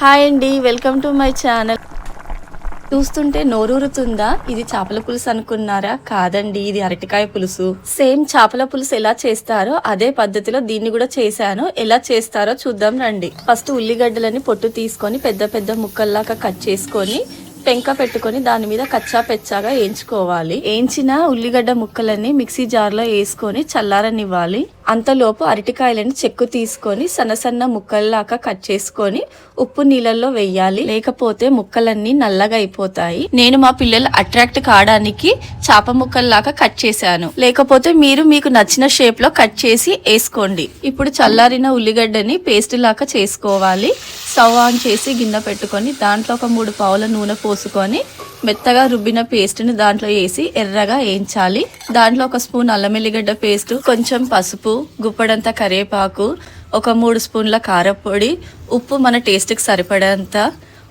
Hi అండి welcome to my channel. చూస్తుంటే నోరూరుతుందా? ఇది చేపల పులుసు అనుకున్నారా? కాదండి ఇది అరటికాయ పులుసు. సేమ్ చేపల పులుసు ఎలా చేస్తారో అదే పద్ధతిలో దీన్ని కూడా చేశాను. ఎలా చేస్తారో చూద్దాం రండి. ఫస్ట్ ఉల్లిగడ్డలని పొట్టు తీసుకొని పెద్ద పెద్ద ముక్కల్లాగా కట్ చేసుకొని పెంక పెట్టుకొని దాని మీద కచ్చా పెచ్చాగా వేయించుకోవాలి వేయించిన ఉల్లిగడ్డ ముక్కలన్నీ మిక్సీ జార్లో వేసుకొని చల్లారనివ్వాలి. అంతలోపు అరటికాయలను చెక్కు తీసుకొని సన్న సన్న ముక్కల్లాగా కట్ చేసుకొని ఉప్పు నీళ్ళల్లో వేయాలి. లేకపోతే ముక్కలన్నీ నల్లగా అయిపోతాయి నేను మా పిల్లలు అట్రాక్ట్ కావడానికి చేప ముక్కల్లాగా కట్ చేశాను. లేకపోతే మీరు మీకు నచ్చిన షేప్లో కట్ చేసి వేసుకోండి. ఇప్పుడు చల్లారిన ఉల్లిగడ్డని పేస్ట్ లాగా చేసుకోవాలి. స్టవ్ ఆన్ చేసి గిన్నె పెట్టుకొని దాంట్లో ఒక మూడు పావుల నూనె పోసుకొని మెత్తగా రుబ్బిన పేస్ట్ని దాంట్లో వేసి ఎర్రగా వేయించాలి. దాంట్లో ఒక స్పూన్ అల్లం ఎల్లిగడ్డ పేస్ట్ కొంచెం పసుపు గుప్పడంత కరివేపాకు ఒక మూడు స్పూన్ల కారపొడి ఉప్పు మన టేస్ట్కి సరిపడేంత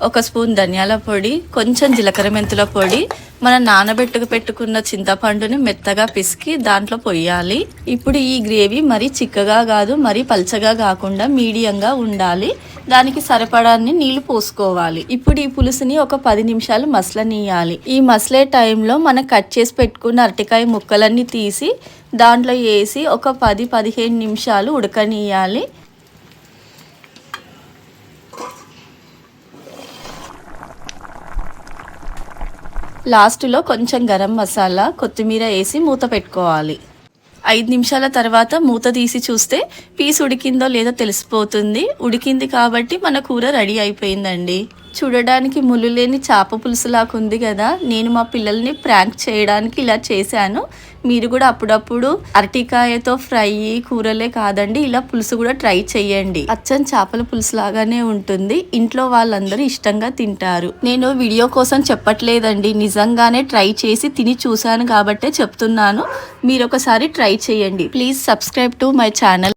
ఒక స్పూన్ ధనియాల పొడి కొంచెం జీలకర్ర మెంతుల పొడి మనం నానబెట్టుకు పెట్టుకున్న చింతపండుని మెత్తగా పిసికి దాంట్లో పొయ్యాలి. ఇప్పుడు ఈ గ్రేవీ మరీ చిక్కగా కాదు మరీ పల్చగా కాకుండా మీడియంగా ఉండాలి. దానికి సరిపడాన్ని నీళ్ళు పోసుకోవాలి. ఇప్పుడు ఈ పులుసుని ఒక పది నిమిషాలు మసలనీయాలి. ఈ మసలే టైంలో మనం కట్ చేసి పెట్టుకున్న అరటికాయ ముక్కలన్నీ తీసి దాంట్లో వేసి ఒక పది పదిహేను నిమిషాలు ఉడకనీయాలి. లాస్ట్లో కొంచెం గరం మసాలా కొత్తిమీర వేసి మూత పెట్టుకోవాలి. ఐదు నిమిషాల తర్వాత మూత తీసి చూస్తే పీస్ ఉడికిందో లేదో తెలిసిపోతుంది. ఉడికింది కాబట్టి మన కూర రెడీ అయిపోయిందండి. చూడడానికి ములులేని చేప పులుసులాగా ఉంది కదా. నేను మా పిల్లల్ని ప్రాంక్ చేయడానికి ఇలా చేశాను. మీరు కూడా అప్పుడప్పుడు అరటికాయతో ఫ్రై కూరలే కాదండి ఇలా పులుసు కూడా ట్రై చేయండి అచ్చం చేపల పులుసు లాగానే ఉంటుంది. ఇంట్లో వాళ్ళందరూ ఇష్టంగా తింటారు. నేను వీడియో కోసం చెప్పట్లేదండి. నిజంగానే ట్రై చేసి తిని చూశాను కాబట్టే చెప్తున్నాను. మీరు ఒకసారి ట్రై చేయండి please subscribe to my channel.